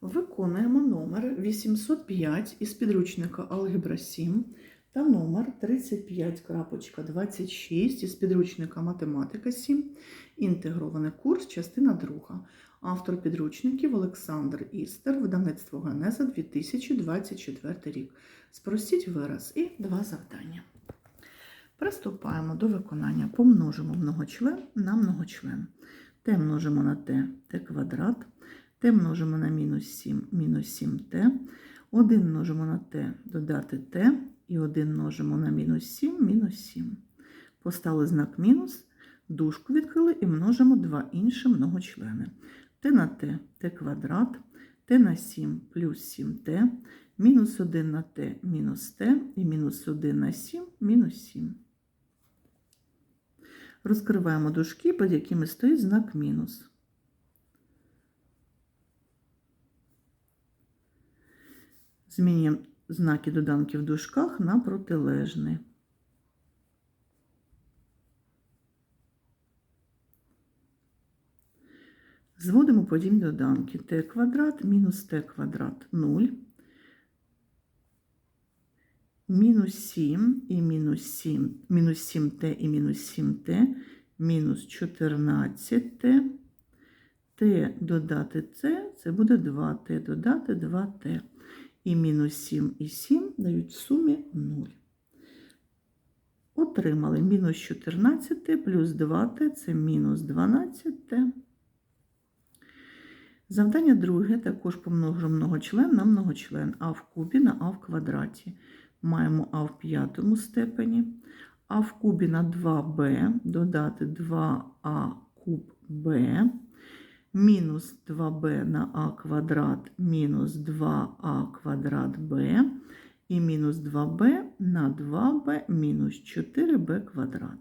Виконуємо номер 805 із підручника Алгебра 7 та номер 35.26 із підручника Математика 7. Інтегрований курс, частина 2. Автор підручників Олександр Істер, видавництво Генеза 2024 рік. Спростіть вираз і два завдання. Приступаємо до виконання. Помножимо многочлен на многочлен. Т множимо на Т, Т квадрат. Т множимо на мінус 7, мінус 7Т. 1 множимо на Т, додати Т. І 1 множимо на мінус 7, мінус 7. Поставили знак мінус, дужку відкрили і множимо два інші многочлени. Т на Т, Т квадрат, Т на 7 плюс 7Т, мінус 1 на Т, мінус Т, і мінус 1 на 7, мінус 7. Розкриваємо дужки, під якими стоїть знак мінус. Змінюємо знаки доданків в дужках на протилежні. Зводимо подібні доданки. t квадрат мінус t квадрат 0. Мінус 7 і мінус 7, мінус 7t і мінус 7t, мінус 14t, t додати c, це буде 2t, додати 2t. І мінус 7 і 7 дають в сумі 0. Отримали мінус 14 плюс 2t це мінус 12t. Завдання друге також помножимо многочлен на многочлен а в кубі на а в квадраті. Маємо а в п'ятому степені, а в кубі на 2b додати 2а куб b мінус 2b на а квадрат мінус 2а квадрат b і мінус 2b на 2b мінус 4b квадрат.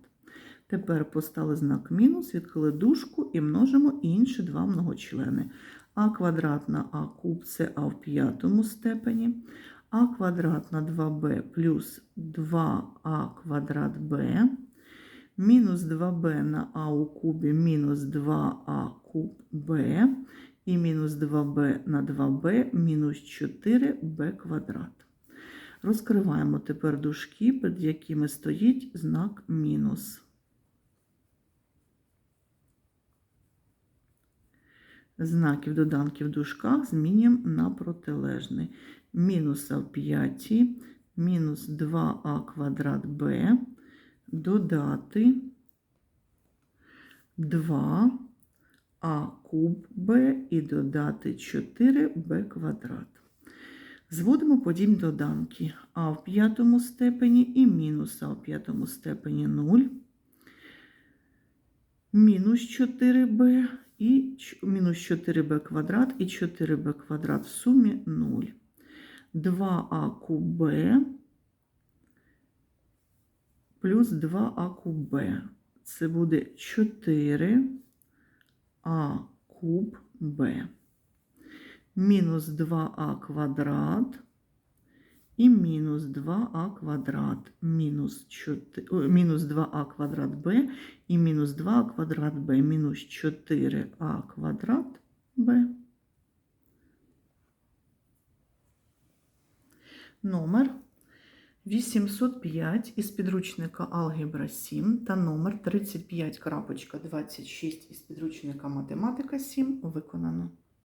Тепер поставили знак мінус, відкрили дужку і множимо інші два многочлени. а квадрат на а куб це а в п'ятому степені, а квадрат на 2b плюс 2а квадрат b мінус 2b на а у кубі мінус 2а куб b і мінус 2b на 2b мінус 4b квадрат. Розкриваємо тепер дужки, під якими стоїть знак мінус. Знаків доданків в дужках змінюємо на протилежний. Мінус а в п'ятій, мінус 2а квадрат b додати 2а куб b і додати 4b квадрат. Зводимо подібні доданки а в п'ятому степені і мінус а в п'ятому степені 0, мінус 4b і мінус 4b квадрат і 4b квадрат в сумі 0. 2а куб b плюс 2а куб b. Це буде 4а куб b. Мінус 2а квадрат і мінус 2а квадрат, мінус 4, мінус 2а квадрат b і мінус 2а квадрат b, мінус 4а квадрат b. Номер 805 із підручника Алгебра 7 та номер 35.26 із підручника Математика 7 виконано.